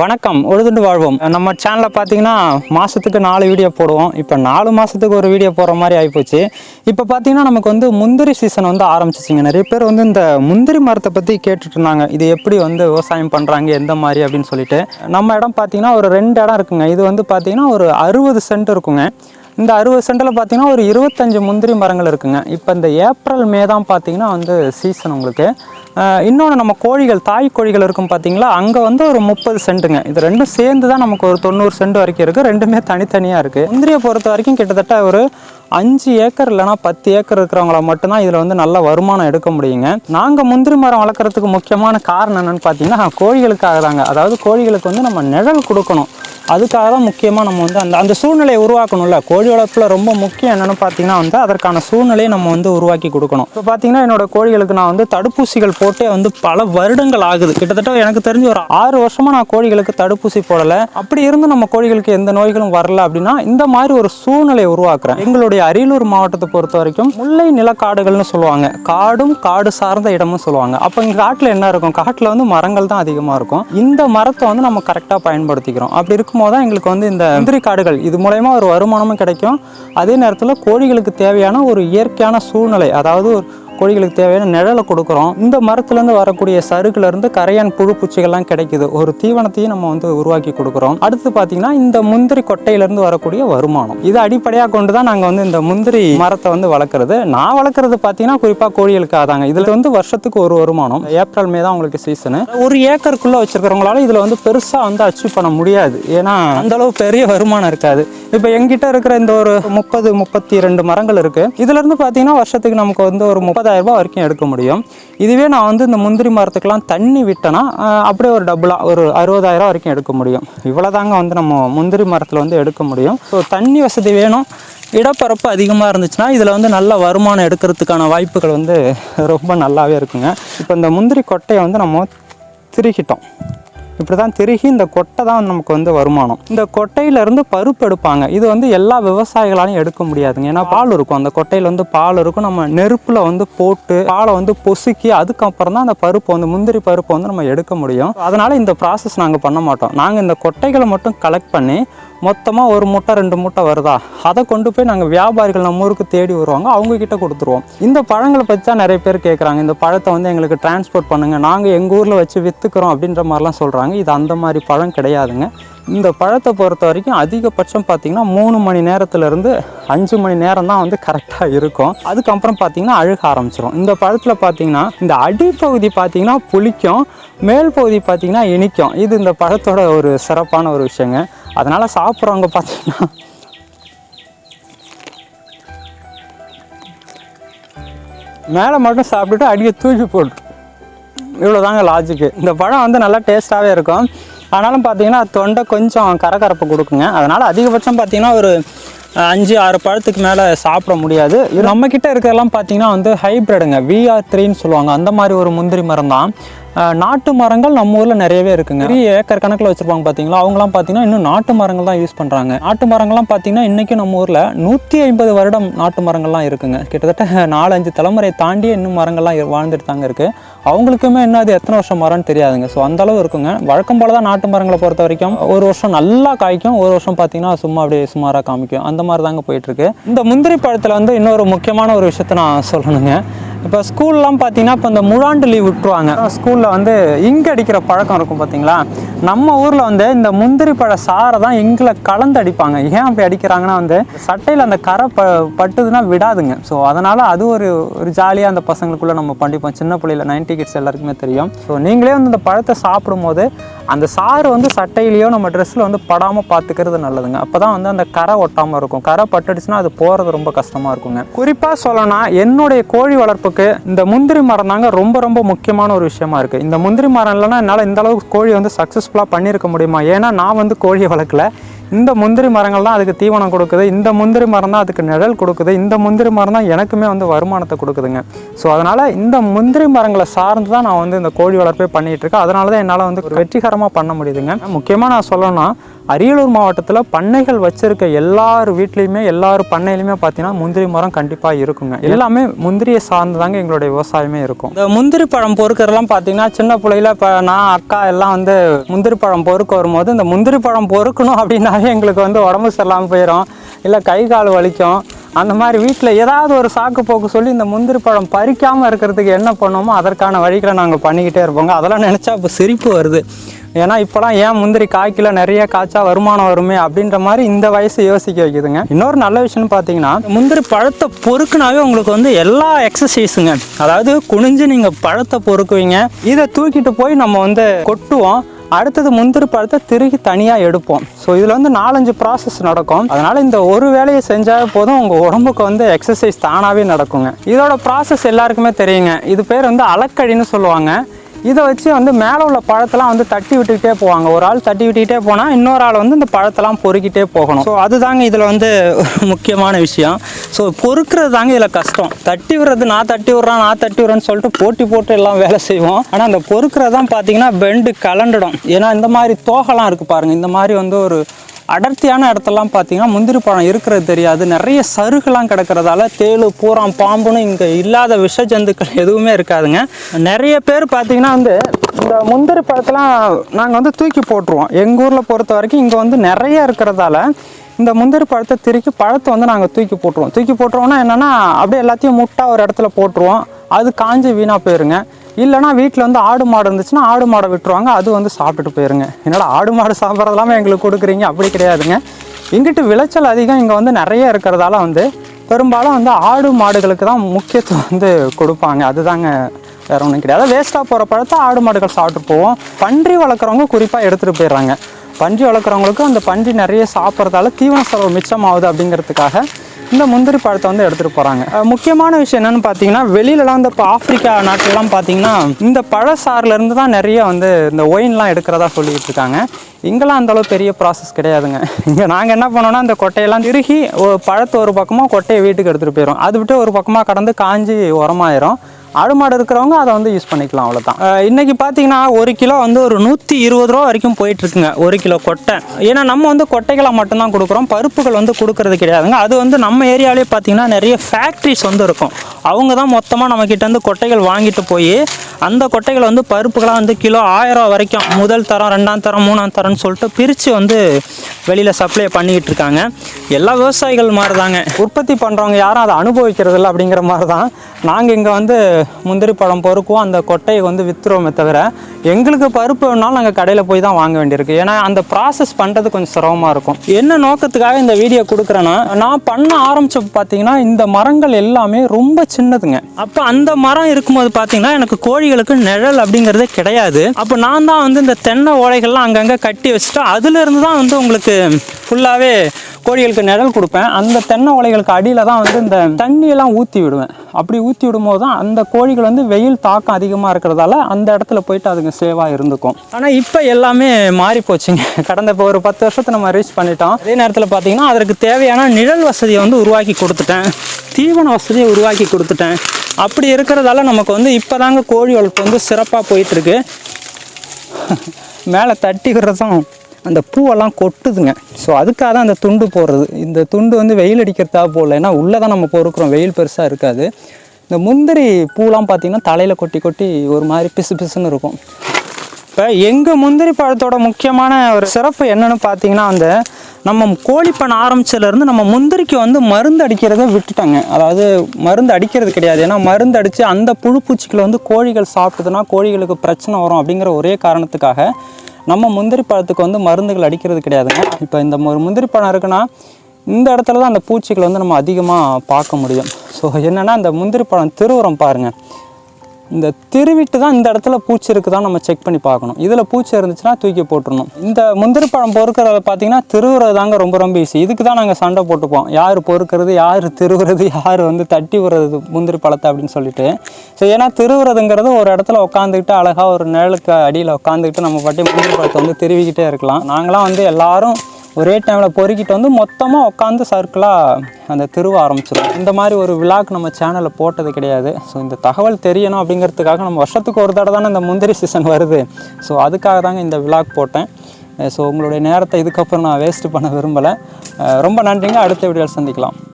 வணக்கம் உழுதுண்டு வாழ்வோம். நம்ம சேனலில் பார்த்தீங்கன்னா மாதத்துக்கு நாலு வீடியோ போடுவோம். இப்போ நாலு மாதத்துக்கு ஒரு வீடியோ போடுற மாதிரி ஆகிப்போச்சு இப்போ பார்த்தீங்கன்னா நமக்கு வந்து முந்திரி சீசன் வந்து ஆரம்பிச்சிச்சிங்க. நிறைய பேர் வந்து இந்த முந்திரி மரத்தை பற்றி கேட்டுட்டு இருந்தாங்க. இது எப்படி வந்து விவசாயம் பண்ணுறாங்க எந்த மாதிரி அப்படின்னு சொல்லிட்டு. நம்ம இடம் பார்த்தீங்கன்னா ஒரு ரெண்டு இடம் இருக்குங்க. இது வந்து பார்த்தீங்கன்னா ஒரு அறுபது சென்ட் இருக்குங்க. இந்த அறுபது சென்டில் பார்த்தீங்கன்னா ஒரு இருபத்தஞ்சு முந்திரி மரங்கள் இருக்குங்க. இப்போ இந்த ஏப்ரல் மே தான் பார்த்தீங்கன்னா வந்து சீசன் உங்களுக்கு. இன்னொன்று நம்ம கோழிகள் தாய் கோழிகள் இருக்கும் பார்த்தீங்களா? அங்கே வந்து ஒரு முப்பது சென்ட்டுங்க இது ரெண்டும் சேர்ந்து தான் நமக்கு ஒரு தொண்ணூறு சென்ட் வரைக்கும் இருக்குது ரெண்டுமே தனித்தனியாக இருக்குது முந்திரியை பொறுத்த வரைக்கும் கிட்டத்தட்ட ஒரு அஞ்சு ஏக்கர் இல்லைனா பத்து ஏக்கர் இருக்கிறவங்கள மட்டும்தான் இதில் வந்து நல்ல வருமானம் எடுக்க முடியுங்க. நாங்கள் முந்திரி மரம் வளர்க்குறதுக்கு முக்கியமான காரணம் என்னென்னு பார்த்தீங்கன்னா கோழிகளுக்காக தாங்க. அதாவது கோழிகளுக்கு வந்து நம்ம நிழல் கொடுக்கணும். அதுக்காக தான் முக்கியமாக நம்ம வந்து அந்த அந்த சூழ்நிலையை உருவாக்கணும்ல. கோழி வளர்ப்பில் ரொம்ப முக்கியம் என்னென்னு பார்த்தீங்கன்னா வந்து அதற்கான சூழ்நிலையை நம்ம வந்து உருவாக்கி கொடுக்கணும். இப்போ பார்த்தீங்கன்னா என்னோடய கோழிகளுக்கு நான் வந்து தடுப்பூசிகள் போட்டே வந்து பல வருடங்கள் ஆகுது. கிட்டத்தட்ட எனக்கு தெரிஞ்சு ஒரு ஆறு வருஷமாக நான் கோழிகளுக்கு தடுப்பூசி போடலை. அப்படி இருந்து நம்ம கோழிகளுக்கு எந்த நோய்களும் வரல அப்படின்னா இந்த மாதிரி ஒரு சூழ்நிலையை உருவாக்குறேன். எங்களுடைய அரியலூர் மாவட்டத்தை பொறுத்த வரைக்கும் முல்லை நிலக்காடுகள்னு சொல்லுவாங்க. காடும் காடு சார்ந்த இடமும் சொல்லுவாங்க. அப்போ இங்கே காட்டில் என்ன இருக்கும்? காட்டில் வந்து மரங்கள் தான் அதிகமாக இருக்கும். இந்த மரத்தை வந்து நம்ம கரெக்டாக பயன்படுத்திக்கிறோம். அப்படி இருக்கும் போது தான் எங்களுக்கு வந்து இந்த முந்திரி காடுகள் இது மூலயமா ஒரு வருமானமும் கிடைக்கும். அதே நேரத்தில் கோழிகளுக்கு தேவையான ஒரு இயற்கையான சூழ்நிலை அதாவது கோழிகளுக்கு தேவையான நிழலை கொடுக்குறோம். இந்த மரத்துலேருந்து வரக்கூடிய சருகுலேருந்து கரையான் புழு பூச்சிகள்லாம் கிடைக்குது. ஒரு தீவனத்தையும் நம்ம வந்து உருவாக்கி கொடுக்குறோம். அடுத்து பார்த்தீங்கன்னா இந்த முந்திரி கொட்டையிலேருந்து வரக்கூடிய வருமானம். இது அடிப்படையாக கொண்டு தான் நாங்கள் வந்து இந்த முந்திரி மரத்தை வந்து வளர்க்குறது. நான் வளர்க்குறது பார்த்தீங்கன்னா குறிப்பாக கோழிகளுக்காக தாங்க இதில் வந்து வருஷத்துக்கு ஒரு வருமானம். ஏப்ரல் மே தான் உங்களுக்கு சீசனு ஒரு ஏக்கருக்குள்ளே வச்சிருக்கிறவங்களால இதில் வந்து பெருசாக வந்து அச்சீவ் பண்ண முடியாது. ஏன்னா அந்தளவு பெரிய வருமானம் இருக்காது. இப்போ எங்கிட்ட இருக்கிற இந்த ஒரு முப்பது முப்பத்தி ரெண்டு மரங்கள் இருக்கு. இதுல இருந்து பார்த்தீங்கன்னா வருஷத்துக்கு நமக்கு வந்து ஒரு முப்பதாயிரம் ரூபாய் வரைக்கும் எடுக்க முடியும். இதுவே நான் வந்து இந்த முந்திரி மரத்துக்கெல்லாம் தண்ணி விட்டேன்னா அப்படியே ஒரு டபுளாக ஒரு அறுபதாயிரம் வரைக்கும் எடுக்க முடியும். இவ்வளோதாங்க வந்து நம்ம முந்திரி மரத்தில் வந்து எடுக்க முடியும். ஸோ தண்ணி வசதி வேணும். இடப்பரப்பு அதிகமாக இருந்துச்சுன்னா இதில் வந்து நல்ல வருமானம் எடுக்கிறதுக்கான வாய்ப்புகள் வந்து ரொம்ப நல்லாவே இருக்குங்க. இப்போ இந்த முந்திரி கொட்டையை வந்து நம்ம திருகிட்டோம். இப்படி தான் திருகி இந்த கொட்டை தான் நமக்கு வந்து வருமானம். இந்த கொட்டையிலேருந்து பருப்பு எடுப்பாங்க. இது வந்து எல்லா விவசாயிகளாலையும் எடுக்க முடியாதுங்க. ஏன்னா பால் இருக்கும். அந்த கொட்டையில் வந்து பால் இருக்கும். நம்ம நெருப்பில் வந்து போட்டு பாலை வந்து பொசுக்கி அதுக்கப்புறம் தான் அந்த பருப்பு வந்து முந்திரி பருப்பு வந்து நம்ம எடுக்க முடியும். அதனால் இந்த ப்ராசஸ் நாங்கள் பண்ண மாட்டோம். நாங்கள் இந்த கொட்டைகளை மட்டும் கலெக்ட் பண்ணி மொத்தமாக ஒரு மூட்டை ரெண்டு மூட்டை வருதா? அதை கொண்டு போய் நாங்கள் வியாபாரிகள் நம்ம ஊருக்கு தேடி வருவாங்க. அவங்கக்கிட்ட கொடுத்துருவோம். இந்த பழங்களை பற்றி தான் நிறைய பேர் கேட்குறாங்க இந்த பழத்தை வந்து எங்களுக்கு டிரான்ஸ்போர்ட் பண்ணுங்கள் நாங்கள் எங்கள் ஊரில் வச்சு விற்றுக்கிறோம் அப்படின்ற மாதிரிலாம் சொல்கிறாங்க இது அந்த மாதிரி பழம் கிடையாதுங்க. இந்த பழத்தை பொறுத்த வரைக்கும் அதிகபட்சம் பார்த்தீங்கன்னா மூணு மணி நேரத்துலேருந்து அஞ்சு மணி நேரம் தான் வந்து கரெக்டாக இருக்கும். அதுக்கப்புறம் பார்த்தீங்கன்னா அழுக ஆரம்பிச்சிடும் இந்த பழத்தில் பார்த்தீங்கன்னா இந்த அடிப்பகுதி பார்த்தீங்கன்னா புளிக்கும் மேல் பகுதி பார்த்திங்கன்னா இனிக்கும். இது இந்த பழத்தோட ஒரு சிறப்பான ஒரு விஷயங்க. அதனால் சாப்பிட்றவங்க பார்த்தீங்கன்னா மேலே மட்டும் சாப்பிட்டுட்டு அடியை தூக்கி போட்டு இவ்வளோதாங்க லாஜிக்கு இந்த பழம் வந்து நல்லா டேஸ்ட்டாகவே இருக்கும். ஆனாலும் பார்த்தீங்கன்னா தொண்டை கொஞ்சம் கரகரப்பு கொடுக்குங்க. அதனால் அதிகபட்சம் பார்த்தீங்கன்னா ஒரு அஞ்சு ஆறு பழத்துக்கு மேலே சாப்பிட முடியாது. இது நம்மக்கிட்ட இருக்கிறதெல்லாம் பார்த்தீங்கன்னா வந்து ஹைப்ரிடுங்க விஆர் த்ரீன்னு சொல்லுவாங்க. அந்த மாதிரி ஒரு முந்திரி மரம் தான். நாட்டு மரங்கள் நம்ம ஊரில் நிறையவே இருக்குங்க. பெரிய ஏக்கர் கணக்கில் வச்சுருப்பாங்க பார்த்தீங்களா அவங்களாம் பார்த்தீங்கன்னா இன்னும் நாட்டு மரங்கள் தான் யூஸ் பண்ணுறாங்க நாட்டு மரங்கள்லாம் பார்த்தீங்கன்னா இன்றைக்கும் நம்ம ஊரில் நூற்றி ஐம்பது வருடம் நாட்டு மரங்கள்லாம் இருக்குங்க. கிட்டத்தட்ட நாலு அஞ்சு தலைமுறை தாண்டி இன்னும் மரங்கள்லாம் வாழ்ந்துட்டு தாங்க இருக்குது அவங்களுக்குமே இன்னும் அது எத்தனை வருஷம் மரம்னு தெரியாதுங்க. ஸோ அந்தளவு இருக்குங்க. வழக்கம் போல தான் நாட்டு மரங்களை பொறுத்த வரைக்கும் ஒரு வருஷம் நல்லா காய்க்கும் ஒரு வருஷம் பார்த்தீங்கன்னா சும்மா அப்படியே சுமாராக காமிக்கும். அந்த மாதிரி தாங்க போயிட்டுருக்கு. இந்த முந்திரி பழத்தில் வந்து இன்னொரு முக்கியமான ஒரு விஷயத்த நான் சொல்லணுங்க. இப்போ ஸ்கூல்லாம் பார்த்தீங்கன்னா இப்போ இந்த முழாண்டு லீவ் விட்டுருவாங்க. ஸ்கூலில் வந்து இங்கு அடிக்கிற பழக்கம் இருக்கும் பார்த்தீங்களா? நம்ம ஊரில் வந்து இந்த முந்திரி பழ சாரை தான் இங்கில் கலந்து அடிப்பாங்க. ஏன் அப்படி அடிக்கிறாங்கன்னா வந்து சட்டையில் அந்த கரை ப பட்டுதுன்னா விடாதுங்க. ஸோ அதனால் அது ஒரு ஒரு ஜாலியாக அந்த பசங்களுக்குள்ளே நம்ம பண்ணிப்போம். சின்ன பிள்ளையில நைன்டி கிட்ஸ் எல்லாருக்குமே தெரியும். ஸோ நீங்களே வந்து இந்த பழத்தை சாப்பிடும்போது அந்த சாறு வந்து சட்டையிலையோ நம்ம ட்ரெஸ்ஸில் வந்து படாமல் பார்த்துக்கிறது நல்லதுங்க. அப்போ தான் வந்து அந்த கரை ஒட்டாமல் இருக்கும். கரை பட்டுடுச்சுன்னா அது போகிறது ரொம்ப கஷ்டமாக இருக்குங்க. குறிப்பாக சொல்லணும்னா என்னுடைய கோழி வளர்ப்பு வளர்ப்புக்கு இந்த முந்திரி மரம் தாங்க ரொம்ப ரொம்ப முக்கியமான ஒரு விஷயமா இருக்குது இந்த முந்திரி மரம் இல்லைன்னா என்னால் இந்த அளவுக்கு கோழி வந்து சக்ஸஸ்ஃபுல்லாக பண்ணியிருக்க முடியுமா? ஏன்னா நான் வந்து கோழியை வளர்க்கல. இந்த முந்திரி மரங்கள் தான் அதுக்கு தீவனம் கொடுக்குது. இந்த முந்திரி மரம் தான் அதுக்கு நிழல் கொடுக்குது. இந்த முந்திரி மரம் தான் எனக்குமே வந்து வருமானத்தை கொடுக்குதுங்க. ஸோ அதனால் இந்த முந்திரி மரங்களை சார்ந்து தான் நான் வந்து இந்த கோழி வளர்ப்பே பண்ணிகிட்டு இருக்கேன். அதனால தான் என்னால் வந்து ஒரு வெற்றிகரமாக பண்ண முடியுதுங்க. முக்கியமாக நான் சொல்லணும்னா அரியலூர் மாவட்டத்தில் பண்ணைகள் வச்சிருக்க எல்லார் வீட்லேயுமே எல்லார் பண்ணையிலுமே பார்த்தீங்கன்னா முந்திரி மரம் கண்டிப்பாக இருக்குங்க. எல்லாமே முந்திரியை சார்ந்து தாங்க எங்களுடைய விவசாயமே இருக்கும். இந்த முந்திரி பழம் பொறுக்கிறதெல்லாம் பார்த்தீங்கன்னா சின்ன பிள்ளையில இப்போ நான் அக்கா எல்லாம் வந்து முந்திரி பழம் பொறுக்க வரும்போது இந்த முந்திரி பழம் பொறுக்கணும் அப்படின்னாவே எங்களுக்கு வந்து உடம்பு சரியில்லாமல் போயிடும் இல்லை கை கால் வலிக்கும். அந்த மாதிரி வீட்டில் ஏதாவது ஒரு சாக்கு போக்கு சொல்லி இந்த முந்திரி பழம் பறிக்காமல் இருக்கிறதுக்கு என்ன பண்ணோமோ அதற்கான வழிகளை நாங்கள் பண்ணிக்கிட்டே இருப்போங்க. அதெல்லாம் நினச்சா இப்போ சிரிப்பு வருது. ஏன்னா இப்போலாம் ஏன் முந்திரி காய்க்கில நிறைய காய்ச்சா வருமானம் வருமே அப்படின்ற மாதிரி இந்த வயசு யோசிக்க வைக்குதுங்க. இன்னொரு நல்ல விஷயம்னு பார்த்தீங்கன்னா முந்திரி பழத்தை பொறுக்குனாவே உங்களுக்கு வந்து எல்லா எக்ஸசைஸுங்க அதாவது குனிஞ்சு நீங்கள் பழத்தை பொறுக்குவீங்க. இதை தூக்கிட்டு போய் நம்ம வந்து கொட்டுவோம். அடுத்தது முந்திரி பழத்தை திருகி தனியாக எடுப்போம். ஸோ இதில் வந்து நாலஞ்சு ப்ராசஸ் நடக்கும். அதனால் இந்த ஒரு வேலையை செஞ்சால் போதும் உங்கள் உடம்புக்கு வந்து எக்ஸசைஸ் தானாகவே நடக்குங்க. இதோட ப்ராசஸ் எல்லாருக்குமே தெரியுங்க. இது பேர் வந்து அலக்கழின்னு சொல்லுவாங்க. இதை வச்சு வந்து மேலே உள்ள பழத்தெல்லாம் வந்து தட்டி விட்டுக்கிட்டே போவாங்க. ஒரு ஆள் தட்டி விட்டுக்கிட்டே போனால் இன்னொரு ஆள் வந்து இந்த பழத்தெல்லாம் பொறுக்கிட்டே போகணும். ஸோ அதுதாங்க இதில் வந்து முக்கியமான விஷயம். ஸோ பொறுக்கிறது தாங்க இதில் கஷ்டம். தட்டி விடுறது நான் தட்டி விட்றேன் நான் தட்டி விட்றேன்னு சொல்லிட்டு போட்டி போட்டு எல்லாம் வேலை செய்வோம். ஆனால் அந்த பொறுக்கிறது தான் பார்த்தீங்கன்னா பெண்டு கலண்டுடும். ஏன்னா இந்த மாதிரி தோகைலாம் இருக்குது பாருங்கள் இந்த மாதிரி வந்து ஒரு அடர்த்தியான இடத்தெல்லாம் பார்த்தீங்கன்னா முந்திரி பழம் இருக்கிறது தெரியாது. நிறைய சருகுலாம் கிடக்கிறதால தேளு பூரம் பாம்புன்னு இங்கே இல்லாத விஷ ஜந்துக்கள் எதுவுமே இருக்காதுங்க. நிறைய பேர் பார்த்தீங்கன்னா வந்து இந்த முந்திரி பழத்தெல்லாம் நாங்கள் வந்து தூக்கி போட்டுருவோம். எங்கள் ஊரில் பொறுத்த வரைக்கும் இங்கே வந்து நிறைய இருக்கிறதால இந்த முந்திரி பழத்தை திருக்கி பழத்தை வந்து நாங்கள் தூக்கி போட்டுருவோம். தூக்கி போட்டுருவோம்னா என்னென்னா அப்படியே எல்லாத்தையும் முட்டாக ஒரு இடத்துல போட்டுருவோம். அது காஞ்சி வீணாக போயிருங்க. இல்லைனா வீட்டில் வந்து ஆடு மாடு இருந்துச்சுன்னா ஆடு மாடை விட்டுருவாங்க. அது வந்து சாப்பிட்டுட்டு போயிருங்க. என்னடா ஆடு மாடு சாப்பிட்றதெல்லாமே எங்களுக்கு கொடுக்குறீங்க? அப்படி கிடையாதுங்க. இங்கிட்டு விளைச்சல் அதிகம் இங்கே வந்து நிறைய இருக்கிறதால வந்து பெரும்பாலும் வந்து ஆடு மாடுகளுக்கு தான் முக்கியத்துவம் வந்து கொடுப்பாங்க. அதுதாங்க வேற ஒன்றும் கிடையாது. வேஸ்ட்டாக போகிற பழத்தை ஆடு மாடுகள் சாப்பிட்டு போவோம். பன்றி வளர்க்குறவங்க குறிப்பாக எடுத்துகிட்டு போயிடுறாங்க. பன்றி வளர்க்குறவங்களுக்கு அந்த பன்றி நிறைய சாப்பிட்றதால தீவன செலவு மிச்சமாகுது அப்படிங்கிறதுக்காக இந்த முந்திரி பழத்தை வந்து எடுத்துகிட்டு போகிறாங்க முக்கியமான விஷயம் என்னென்னு பார்த்தீங்கன்னா வெளியிலலாம் இந்த இப்போ ஆப்பிரிக்கா நாட்டிலலாம் பார்த்தீங்கன்னா இந்த பழசாறுலேருந்து தான் நிறைய வந்து இந்த ஒயின்லாம் எடுக்கிறதா சொல்லிக்கிட்டு இருக்காங்க. இங்கெல்லாம் அந்த அளவு பெரிய ப்ராசஸ் கிடையாதுங்க. இங்கே நாங்கள் என்ன பண்ணோம்னா இந்த கொட்டையெல்லாம் திருகி பழத்தை ஒரு பக்கமாக கொட்டையை வீட்டுக்கு எடுத்துகிட்டு போயிடும் அது விட்டு ஒரு பக்கமாக கடந்து காஞ்சி உரமாயிரும் ஆடு மாடு இருக்கிறவங்க அதை வந்து யூஸ் பண்ணிக்கலாம் அவ்வளோதான் இன்றைக்கி பார்த்தீங்கன்னா ஒரு கிலோ வந்து ஒரு நூற்றி இருபது ரூபா வரைக்கும் போயிட்டு இருக்குங்க ஒரு கிலோ கொட்டை. ஏன்னா நம்ம வந்து கொட்டைகளை மட்டும்தான் கொடுக்குறோம் பருப்புகள் வந்து கொடுக்கறது கிடையாதுங்க. அது வந்து நம்ம ஏரியாவிலே பார்த்தீங்கன்னா நிறைய ஃபேக்ட்ரிஸ் வந்து இருக்கும். அவங்க தான் மொத்தமாக நம்மக்கிட்ட வந்து கொட்டைகள் வாங்கிட்டு போய் அந்த கொட்டைகள் வந்து பருப்புகளாக வந்து கிலோ ஆயிரம் வரைக்கும் முதல் தரம் ரெண்டாம் தரம் மூணாம் தரம்னு சொல்லிட்டு பிரித்து வந்து வெளியில் சப்ளை பண்ணிக்கிட்டு இருக்காங்க. எல்லா விவசாயிகள் மாதிரி தாங்க உற்பத்தி பண்ணுறவங்க யாரும் அதை அனுபவிக்கிறது இல்லை அப்படிங்கிற மாதிரி தான் நாங்கள் இங்கே வந்து முந்திரி பழம் பொறுக்குவோம் அந்த கொட்டையை வந்து விற்றுருவோமே தவிர எங்களுக்கு பருப்பு வேணாலும் நாங்கள் கடையில் போய் தான் வாங்க வேண்டியிருக்கு. ஏன்னா அந்த ப்ராசஸ் பண்ணுறது கொஞ்சம் சிரமமாக இருக்கும். என்ன நோக்கத்துக்காக இந்த வீடியோ கொடுக்குறேன்னா நான் பண்ண ஆரம்பித்த பார்த்தீங்கன்னா இந்த மரங்கள் எல்லாமே ரொம்ப சின்னதுங்க. அப்போ அந்த மரம் இருக்கும்போது பார்த்தீங்கன்னா எனக்கு கோழி செடிகளுக்கு நிழல் அப்படிங்கிறது கிடையாது. அப்போ நான் தான் வந்து இந்த தென்னை ஓலைகள்லாம் அங்கங்கே கட்டி வச்சுட்டு அதுலேருந்து தான் வந்து உங்களுக்கு ஃபுல்லாகவே கோழிகளுக்கு நிழல் கொடுப்பேன். அந்த தென்னை ஓலைகளுக்கு அடியில் தான் வந்து இந்த தண்ணியெல்லாம் ஊற்றி விடுவேன். அப்படி ஊற்றி விடும்போது தான் அந்த கோழிகள் வந்து வெயில் தாக்கம் அதிகமாக இருக்கிறதால அந்த இடத்துல போயிட்டு அதுங்க சேவாக இருந்துக்கும். ஆனால் இப்போ எல்லாமே மாறி போச்சுங்க கடந்த இப்போ ஒரு பத்து வருஷத்தை நம்ம ரீச் பண்ணிட்டோம். அதே நேரத்தில் பார்த்தீங்கன்னா அதற்கு தேவையான நிழல் வசதியை வந்து உருவாக்கி கொடுத்துட்டேன். தீவன வசதியை உருவாக்கி கொடுத்துட்டேன். அப்படி இருக்கிறதால நமக்கு வந்து இப்போ தாங்க கோழி வளர்ப்பு வந்து சிறப்பாக போயிட்டுருக்கு மேலே தட்டி விடுறதும் அந்த பூவெல்லாம் கொட்டுதுங்க. ஸோ அதுக்காக தான் அந்த துண்டு போடுறது. இந்த துண்டு வந்து வெயில் அடிக்கிறதா போடல ஏன்னா உள்ளே தான் நம்ம பொறுக்கிறோம். வெயில் பெருசாக இருக்காது. இந்த முந்திரி பூலாம் பார்த்திங்கன்னா தலையில் கொட்டி கொட்டி ஒரு மாதிரி பிசு பிசுன்னு இருக்கும். இப்போ எங்கள் முந்திரி பழத்தோட முக்கியமான ஒரு சிறப்பு என்னென்னு பார்த்தீங்கன்னா அந்த நம்ம கோழி பண்ண ஆரம்பிச்சதுலேருந்து நம்ம முந்திரிக்கு வந்து மருந்து அடிக்கிறத விட்டுட்டாங்க. அதாவது மருந்து அடிக்கிறது கிடையாது. ஏன்னா மருந்து அடித்து அந்த புழு பூச்சிகளை வந்து கோழிகள் சாப்பிட்டதுன்னா கோழிகளுக்கு பிரச்சனை வரும் அப்படிங்கிற ஒரே காரணத்துக்காக நம்ம முந்திரி பழத்துக்கு வந்து மருந்துகள் அடிக்கிறது கிடையாதுங்க. இப்போ இந்த ஒரு முந்திரி பழம் இருக்குன்னா இந்த இடத்துல தான் அந்த பூச்சிகளை வந்து நம்ம அதிகமாக பார்க்க முடியும். ஸோ என்னென்னா அந்த முந்திரி பழம் திருவுரம் பாருங்கள் இந்த திருவிட்டு தான் இந்த இடத்துல பூச்சி இருக்குதான் நம்ம செக் பண்ணி பார்க்கணும். இதில் பூச்சி இருந்துச்சுன்னா தூக்கி போட்டுடணும் இந்த முந்திரி பழம் பொறுக்கிறத பார்த்தீங்கன்னா திருவுறது தாங்க ரொம்ப ரொம்ப ஈஸி இதுக்கு தான் நாங்கள் சண்டை போட்டுப்போம் யார் பொறுக்கிறது யார் திருவுறது யார் வந்து தட்டி விடுறது முந்திரி பழத்தை அப்படின்னு சொல்லிட்டு. ஸோ ஏன்னா திருவுறதுங்கிறது ஒரு இடத்துல உட்காந்துக்கிட்டு அழகாக ஒரு நிழலுக்கு அடியில் உட்காந்துக்கிட்டு நம்ம பாட்டி முந்திரி பழத்தை வந்து திருவிக்கிட்டே இருக்கலாம். நாங்களாம் வந்து எல்லாரும் ஒரே டைமில் பொறுக்கிட்டு வந்து மொத்தமாக உட்காந்து சர்க்கிளாக அந்த திருவ ஆரம்பிச்சிடும் இந்த மாதிரி ஒரு விழாக்கு நம்ம சேனலில் போட்டது கிடையாது. ஸோ இந்த தகவல் தெரியணும் அப்படிங்கிறதுக்காக நம்ம வருஷத்துக்கு ஒரு தடவை தானே இந்த முந்திரி சீசன் வருது. ஸோ அதுக்காக தாங்க இந்த விழாக் போட்டேன். ஸோ உங்களுடைய நேரத்தை இதுக்கப்புறம் நான் வேஸ்ட்டு பண்ண விரும்பலை. ரொம்ப நன்றிங்க. அடுத்த வீடியோவில் சந்திக்கலாம்.